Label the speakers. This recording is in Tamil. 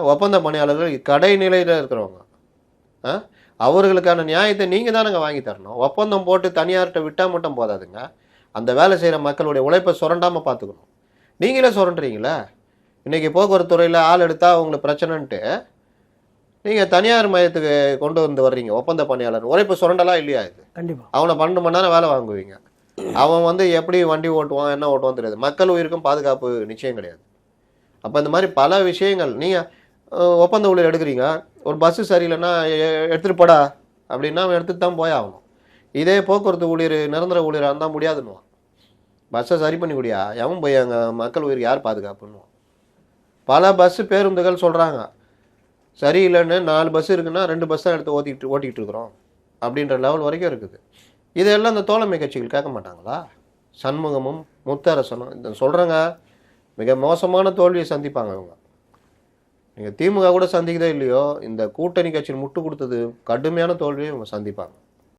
Speaker 1: ஒப்பந்த பணியாளர்கள் கடைநிலையில் இருக்கிறவங்க. ஆ, அவர்களுக்கான நியாயத்தை நீங்கள் தானங்க வாங்கி தரணும். ஒப்பந்தம் போட்டு தனியார்கிட்ட விட்டால் மட்டும் போதாதுங்க. அந்த வேலை செய்கிற மக்களுடைய உழைப்பை சுரண்டாமல் பார்த்துக்கணும் நீங்களே சுரண்டுறீங்களே? இன்றைக்கி போக்குவரத்து துறையில் ஆள் எடுத்தால் உங்களுக்கு பிரச்சனைன்ட்டு நீங்கள் தனியார் மையத்துக்கு கொண்டு வந்து வர்றீங்க ஒப்பந்த பணியாளர். உழைப்பு சுரண்டலாம் இல்லையா இது?
Speaker 2: கண்டிப்பா.
Speaker 1: அவனை பன்னெண்டு மணி நேரம் வேலை வாங்குவீங்க. அவன் வந்து எப்படி வண்டி ஓட்டுவான் என்ன ஓட்டுவான் தெரியாது. மக்கள் உயிருக்கும் பாதுகாப்பு நிச்சயம் கிடையாது. அப்போ இந்த மாதிரி பல விஷயங்கள் நீங்கள் ஒப்பந்த ஊழியர் எடுக்கிறீங்க. ஒரு பஸ்ஸு சரியில்லைன்னா எ- போடா. அப்படின்னா அவன் எடுத்துகிட்டு தான் போய் ஆகணும். இதே போக்குவரத்து ஊழியர் நிரந்தர ஊழியராக இருந்தால் முடியாதுன்னுவான். பஸ்ஸை சரி பண்ணி குடியா எவன் போய் அங்கே மக்கள் உயிருக்கு யார் பாதுகாப்புன்னுவான். பல பஸ்ஸு பேருந்துகள் சொல்கிறாங்க சரியில்லைன்னு நாலு பஸ் இருக்குன்னா ரெண்டு பஸ் தான் எடுத்து ஓட்டிக்கிட்டு ஓட்டிக்கிட்டு இருக்கிறோம். அப்படின்ற லெவல் வரைக்கும் இருக்குது. இதையெல்லாம் இந்த தோழமை கட்சிகள் கேட்க மாட்டாங்களா? சண்முகமும் முத்தரசனும் இந்த சொல்கிறேங்க மிக மோசமான தோல்வியை சந்திப்பாங்க இவங்க. நீங்கள் திமுக கூட சந்திக்கதோ இல்லையோ இந்த கூட்டணி கட்சியில் முட்டு கொடுத்தது கடுமையான தோல்வியை இவங்க சந்திப்பாங்க.